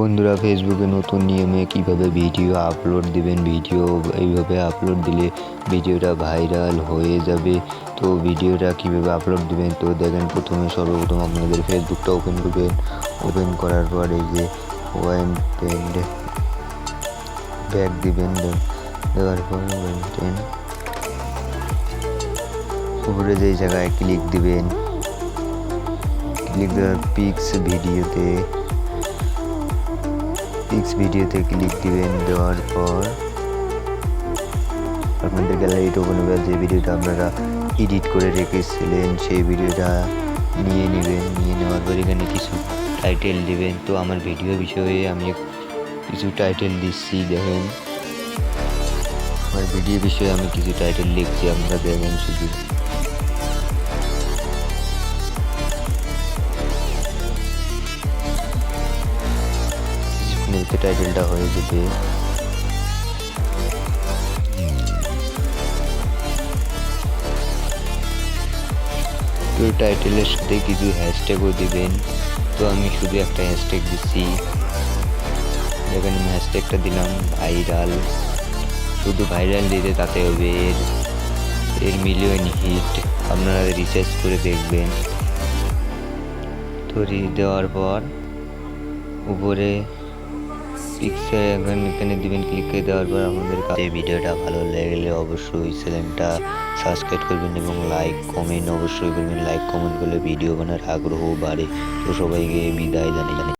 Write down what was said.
বন্ধুরা ফেসবুকে নতুন নিয়মে কীভাবে ভিডিও আপলোড দিবেন? ভিডিও এইভাবে আপলোড দিলে ভিডিওটা ভাইরাল হয়ে যাবে। তো ভিডিওটা কীভাবে আপলোড দিবেন? তো দেখেন, প্রথমে সর্বপ্রথম আপনাদের ফেসবুকটা ওপেন করবেন। ওপেন করার পর এই যে ওয়াইন টেন ব্যাক দিবেন দেওয়ার পর ওয়ান টেন উপরে যেই জায়গায় ক্লিক দিবেন ক্লিক দেওয়ার পিক্স ভিডিওতে পিক্স ভিডিওতে ক্লিক দিবেন, দেওয়ার পর আপনাদের গ্যালারিতে ওপেন হবে যে ভিডিওটা আপনারা এডিট করে রেখেছিলেন, সেই ভিডিওটা নিয়ে নেবেন। নিয়ে নেওয়ার পর এখানে কিছু টাইটেল দিবেন। তো আমার ভিডিও বিষয়ে আমি কিছু টাইটেল দিচ্ছি, দেখেন। আমার ভিডিও বিষয়ে আমি কিছু টাইটেল লিখছি, আপনারা দেখেন শুধু। ভিতরে টাইটেলটা হয়ে যাবে তো টাইটেলের সাথে কিছু হ্যাশট্যাগও দিবেন। তো আমি শুধু একটা হ্যাশট্যাগ দিচ্ছি। দেখেন আমি হ্যাশট্যাগটা দিলাম ভাইরাল শুধু ভাইরাল দিতে তাতে হবে। এর এর মিলিয়ন হিট আপনারা রিসার্চ করে দেখবেন। তো দেওয়ার পর উপরে পিকচার এখন এখানে দিবেন ক্লিক করে দেওয়ার পর আমাদের কাছে ভিডিওটা ভালো লাগলে অবশ্যই চ্যানেলটা সাবস্ক্রাইব করবেন এবং লাইক কমেন্ট অবশ্যই করবেন। লাইক কমেন্ট করলে ভিডিও বানার আগ্রহ বাড়ে। তো সবাইকে বিদায় জানিয়ে